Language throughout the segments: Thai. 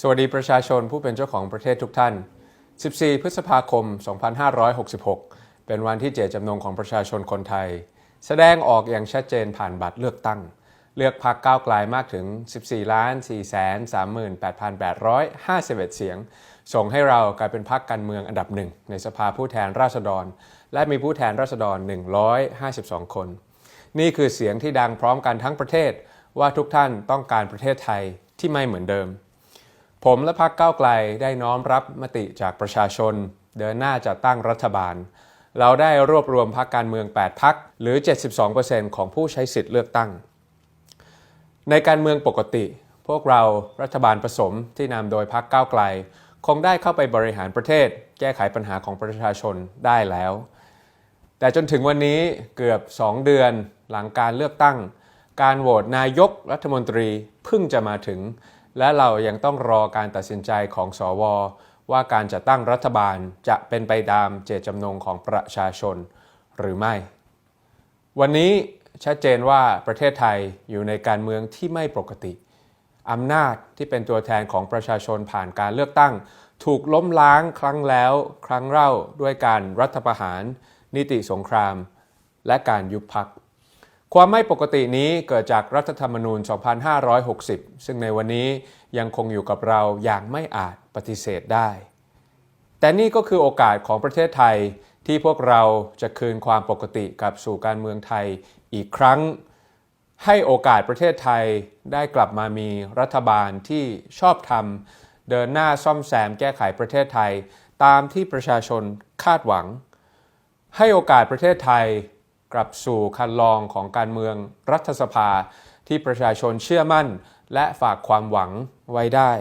สวัสดีประชาชนผู้เป็นเจ้าของประเทศทุกท่าน 14 พฤษภาคม 2566 เป็นวันที่เจตจำนงของประชาชนคนไทย แสดงออกอย่างชัดเจนผ่านบัตรเลือกตั้ง เลือกพรรคก้าวไกลมากถึง 14 ล้าน 4 3 8 8 5 1 เสียง ส่งให้เรากลายเป็นพรรคการเมืองอันดับหนึ่งในสภาผู้แทนราษฎร และมีผู้แทนราษฎร 152 คน นี่คือเสียงที่ดังพร้อมกันทั้งประเทศว่าทุกท่านต้องการประเทศไทยที่ไม่เหมือนเดิม ผมและพรรคก้าวไกลได้น้อมรับมติจากประชาชน เดินหน้าจัดตั้งรัฐบาล เราได้รวบรวมพรรคการเมือง 8 พรรคหรือ 72%ของผู้ใช้สิทธิ์เลือกตั้ง ในการเมืองปกติ พวกเรารัฐบาลผสมที่นำโดยพรรคก้าวไกล คงได้เข้าไปบริหารประเทศ แก้ไขปัญหาของประชาชนได้แล้ว แต่จนถึงวันนี้เกือบ 2 เดือนหลังการเลือกตั้ง การโหวตนายกรัฐมนตรีเพิ่งจะมาถึง และเรายังต้องรอการตัดสินใจของสว ว่าการจัดตั้งรัฐบาลจะเป็นไปตามเจตจำนงของประชาชนหรือไม่ วันนี้ชัดเจนว่าประเทศไทยอยู่ในการเมืองที่ไม่ปกติ อำนาจที่เป็นตัวแทนของประชาชนผ่านการเลือกตั้ง ถูกล้มล้างครั้งแล้วครั้งเล่าด้วยการรัฐประหาร นิติสงคราม และการยุบพัก ความไม่ปกตินี้เกิดจากรัฐธรรมนูญ 2560 ซึ่งในวันนี้ยังคงอยู่กับเราอย่างไม่อาจปฏิเสธได้ แต่นี่ก็คือโอกาสของประเทศไทยที่พวกเราจะคืนความปกติกลับสู่การเมืองไทยอีกครั้ง ให้โอกาสประเทศไทยได้กลับมามีรัฐบาลที่ชอบธรรมเดินหน้าซ่อมแซมแก้ไขประเทศไทย ตามที่ประชาชนคาดหวัง ให้โอกาสประเทศไทย กลับสู่คันลองของการเมืองรัฐสภาที่ประชาชนเชื่อมั่น และฝากความหวังไว้ได้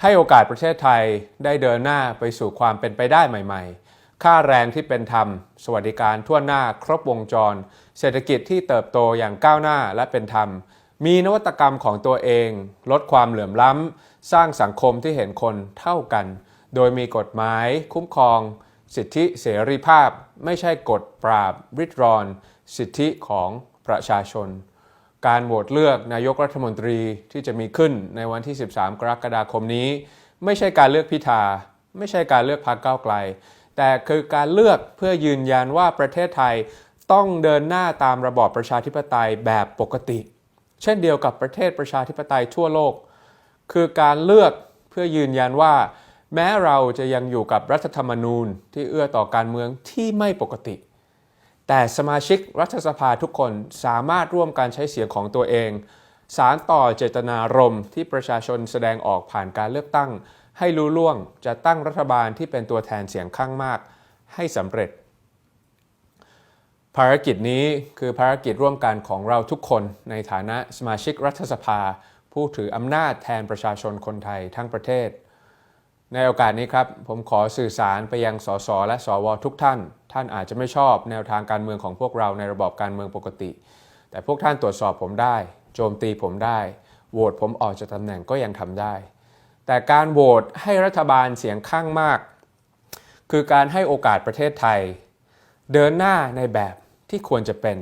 ให้โอกาสประเทศไทยได้เดินหน้าไปสู่ความเป็นไปได้ใหม่ ๆ ค่าแรงที่เป็นธรรม สวัสดิการทั่วหน้าครบวงจร เศรษฐกิจที่เติบโตอย่างก้าวหน้าและเป็นธรรม มีนวัตกรรมของตัวเอง ลดความเหลื่อมล้ำ สร้างสังคมที่เห็นคนเท่ากัน โดยมีกฎหมาย คุ้มครอง สิทธิเสรีภาพไม่ใช่กฎปราบริดรอน สิทธิของประชาชน การโหวตเลือกนายกรัฐมนตรีที่จะมีขึ้นในวันที่ 13 กรกฎาคมนี้ ไม่ใช่การเลือกพิธา ไม่ใช่การเลือกพรรคก้าวไกล แต่คือการเลือกเพื่อยืนยันว่าประเทศไทยต้องเดินหน้าตามระบอบประชาธิปไตยแบบปกติ เช่นเดียวกับประเทศประชาธิปไตยทั่วโลก คือการเลือกเพื่อยืนยันว่า แม้เราจะยังอยู่กับรัฐธรรมนูญที่เอื้อต่อการเมืองที่ไม่ปกติ แต่สมาชิกรัฐสภาทุกคนสามารถร่วมการใช้เสียงของตัวเอง สารต่อเจตนารมณ์ที่ประชาชนแสดงออกผ่านการเลือกตั้ง ให้รู้ล่วงจะตั้งรัฐบาลที่เป็นตัวแทนเสียงข้างมาก ให้สำเร็จ ภารกิจนี้คือภารกิจร่วมกันของเราทุกคนในฐานะสมาชิกรัฐสภา ผู้ถืออำนาจแทนประชาชนคนไทยทั้งประเทศ ในโอกาสนี้ครับผมขอสื่อสารไปยังสสและสวทุกท่าน ท่านอาจจะไม่ชอบแนวทางการเมืองของพวกเราในระบอบการเมืองปกติ แต่พวกท่านตรวจสอบผมได้ โจมตีผมได้โหวตผมออกจากตำแหน่งก็ยังทำได้ แต่การโหวตให้รัฐบาลเสียงข้างมาก คือการให้โอกาสประเทศไทย เดินหน้าในแบบที่ควรจะเป็น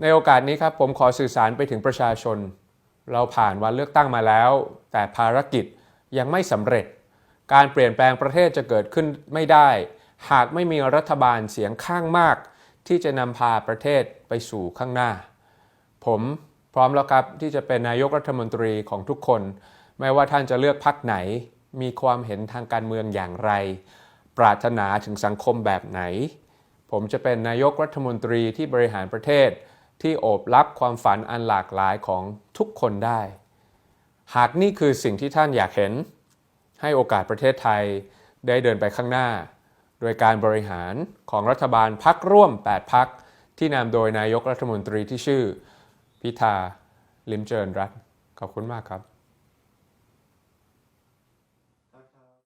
ในโอกาสนี้ครับผมขอสื่อสารไปถึงประชาชน เราผ่านวันเลือกตั้งมาแล้ว แต่ภารกิจ ยังไม่สำเร็จ การเปลี่ยนแปลงประเทศจะเกิดขึ้นไม่ได้ หากไม่มีรัฐบาลเสียงข้างมาก ที่จะนำพาประเทศไปสู่ข้างหน้า ผมพร้อมแล้วครับที่จะเป็นนายกรัฐมนตรีของทุกคน ไม่ว่าท่านจะเลือกพักไหน มีความเห็นทางการเมืองอย่างไร ปรารถนาถึงสังคมแบบไหน ผมจะเป็นนายกรัฐมนตรีที่บริหารประเทศ ที่โอบรับความฝันอันหลากหลายของทุกคนได้ หากนี่คือสิ่งที่ท่านอยากเห็น ให้โอกาสประเทศไทยได้เดินไปข้างหน้า โดยการบริหารของรัฐบาลพักร่วม 8 พักที่นำโดยนายกรัฐมนตรีที่ชื่อ พิธาลิมเจริญรัตน์ขอบคุณมากครับ